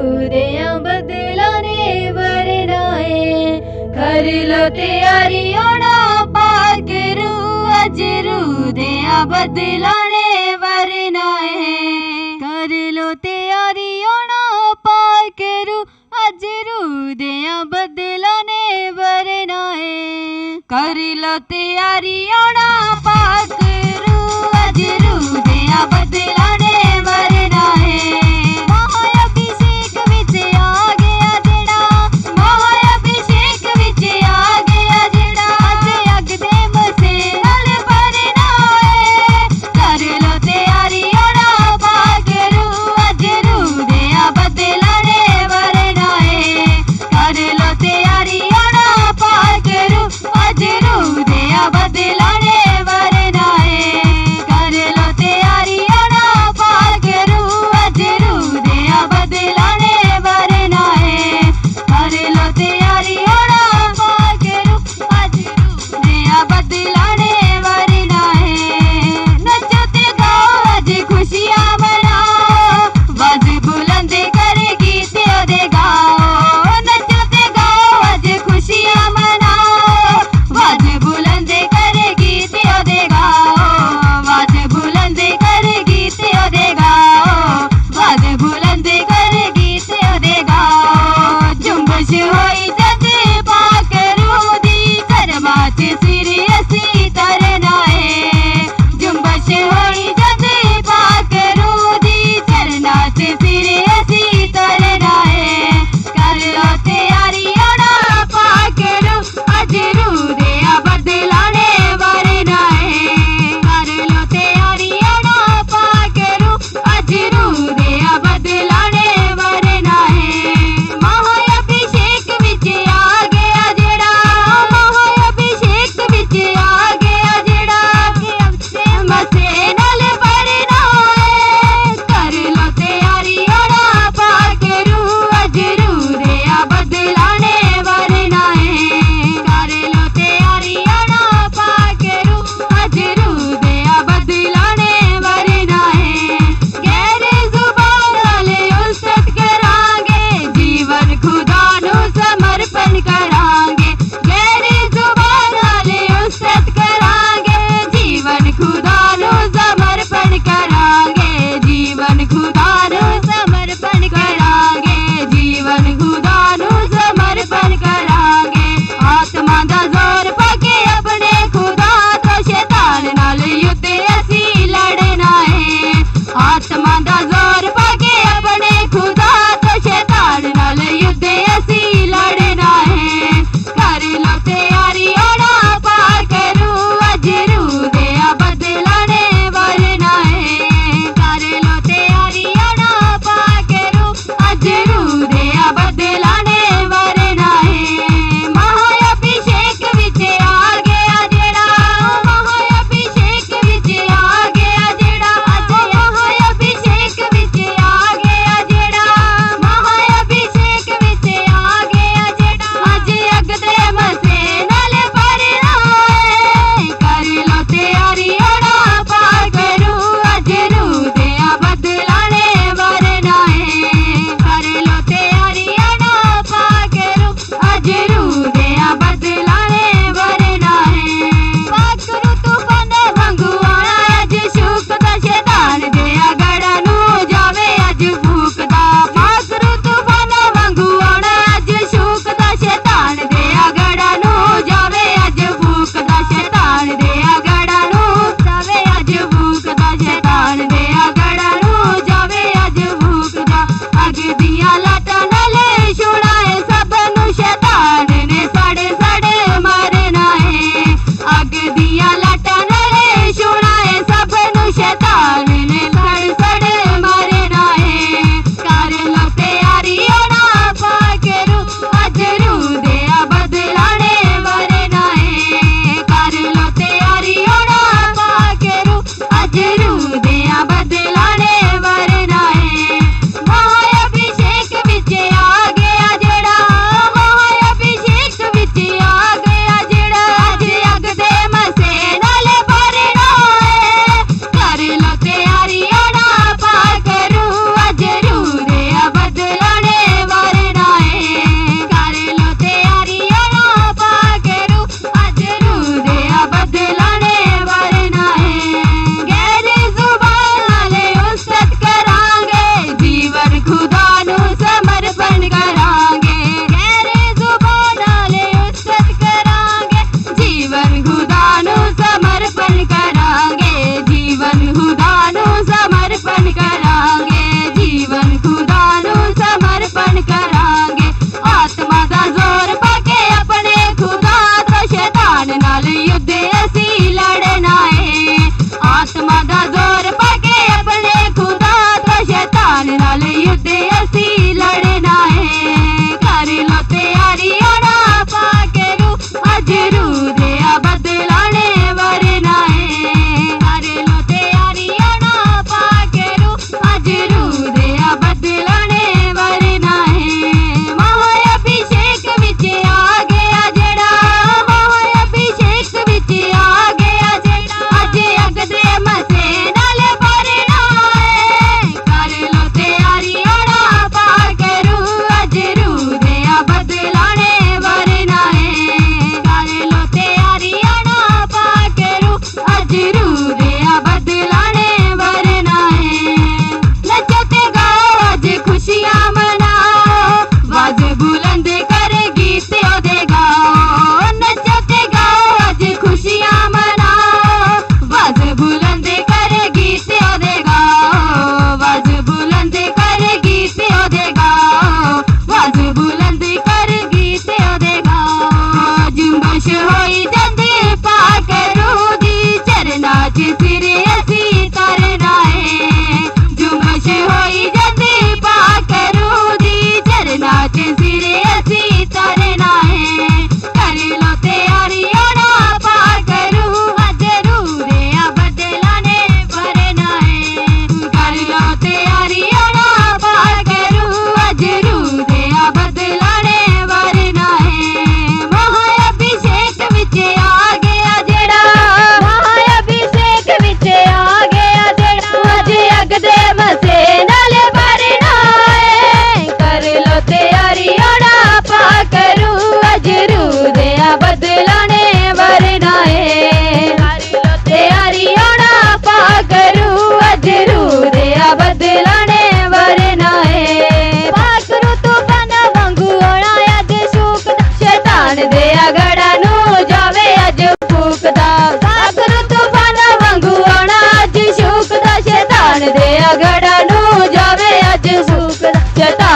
ਅਧੂਰਿਆਂ ਬਦਲਾ ਨੇ ਵਰਨਾਏ ਕਰ ਲੋ ਤਿਆਰੀ ਓਣਾ ਪਾਕ ਰੂ ਅਜਰੂ ਦੇ ਆ ਬਦਲਾਂ ਨੇ ਵਰਨਾਏ ਕਰ ਲੋ ਤਿਆਰੀ ਓਣਾ ਪਾਕ ਰੂ ਅਜਰੂ ਦੇ ਆ ਬਦਲਾਂ ਨੇ ਵਰਨਾਏ ਕਰ ਲੋ ਤਿਆਰੀ ਓਣਾ ਪਾਕ ਰੂ ਅਜਰੂ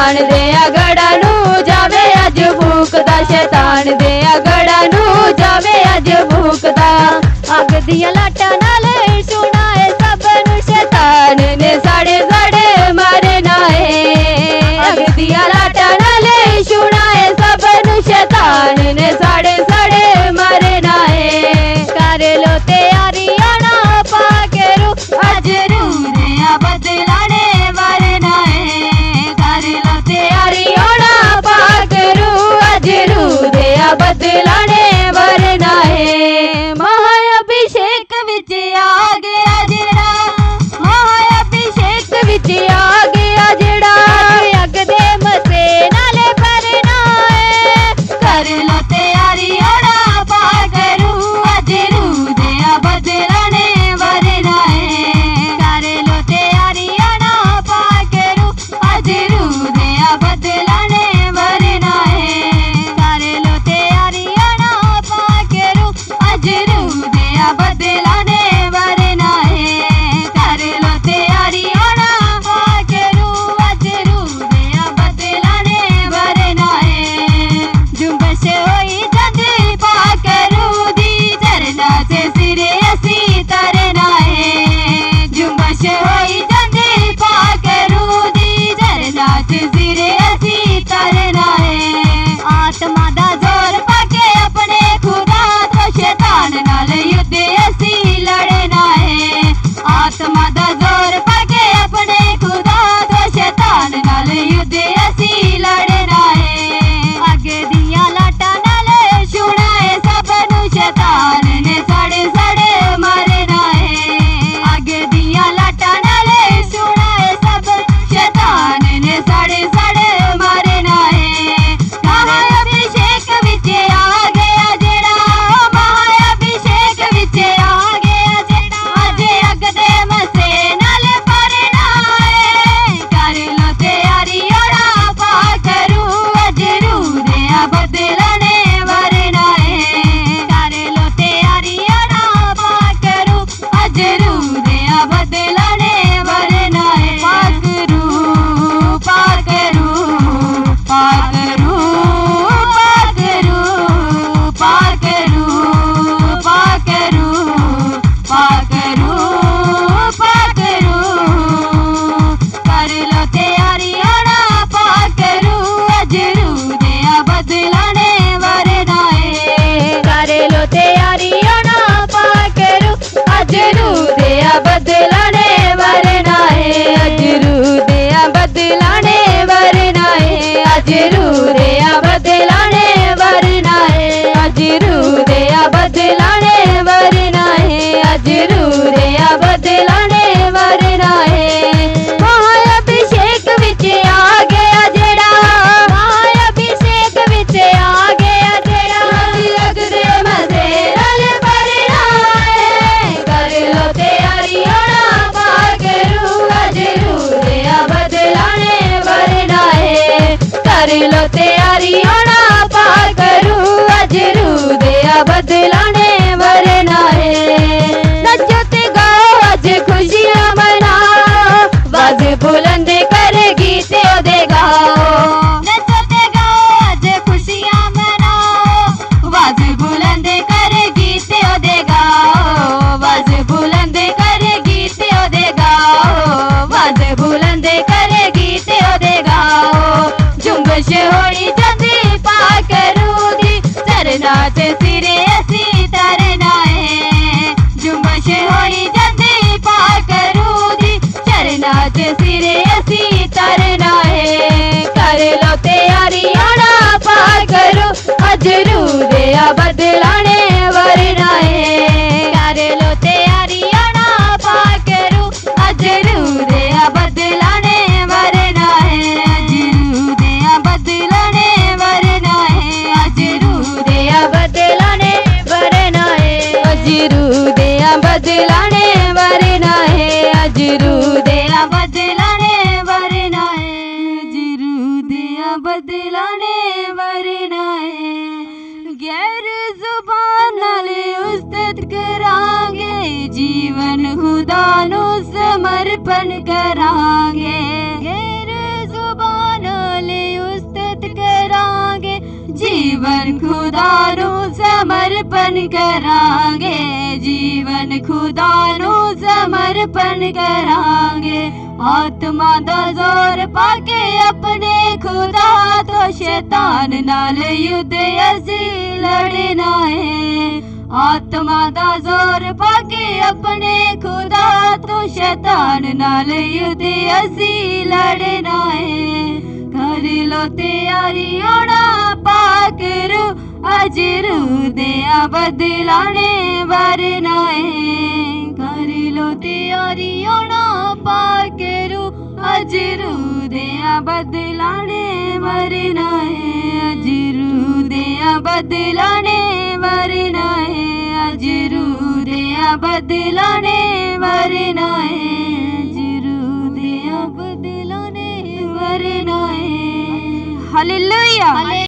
ਸ਼ੈਤਾਨ ਦੇ ਅਗੜਾ ਨੂੰ ਜਾਵੇ ਅੱਜ ਭੂਕਦਾ ਸ਼ੈਤਾਨ ਦੇ ਅਗੜਾ ਨੂੰ ਜਾਵੇ ਅੱਜ ਭੂਕਦਾ ਅੱਗ ਦੀਆਂ बदलाने वरनाए गैर जुबान उस्तत करांगे जीवन खुदा नु समर्पण करांगे। ਜੀਵਨ ਖੁਦਾ ਨੂੰ ਸਮਰਪਣ ਕਰਾਂਗੇ ਜੀਵਨ ਖੁਦਾ ਨੂੰ ਸਮਰਪਣ ਕਰਾਂਗੇ ਆਤਮਾ ਦਾ ਜ਼ੋਰ ਪਾ ਕੇ ਆਪਣੇ ਖੁਦਾ ਤੋਂ ਸ਼ੈਤਾਨ ਨਾਲ ਯੁੱਧ ਅਸੀਂ ਲੜਨਾ ਹੈ ਆਤਮਾ ਦਾ ਜ਼ੋਰ ਪਾ ਕੇ ਆਪਣੇ ਖੁਦਾ ਤੋਂ ਸ਼ੈਤਾਨ ਨਾਲ ਯੁੱਧ ਅਸੀਂ ਲੜਨਾ ਹੈ ਕਰ ਲੋ ਤਿਆਰੀ ਹੋਣਾ ਪਾਕ ਰੂ ਅਜ ਰੂ ਦੇ ਬਦਲਾਣੇ ਵਰਨਾ ਹੈ ਕਰ ਲੋ ਤਿਆਰੀ ਹੋਣਾ ਪਾਕ ਰੂ ਅਜ ਬਦਲਾਣੇ ਵਰਨਾ ਹੈ ਅਜ ਰੂ ਬਦਲਾਣੇ ਵਰਨਾ ਹੈ ਅਜ ਰੂ ਬਦਲਾਣੇ ਵਰਨਾ ਹੈ ਅਜ ਰੂ ਦੇ ਬਦਲਾਣੇ ਵਰਨਾ ਹੈ ਹਾਲੇਲੂਇਆ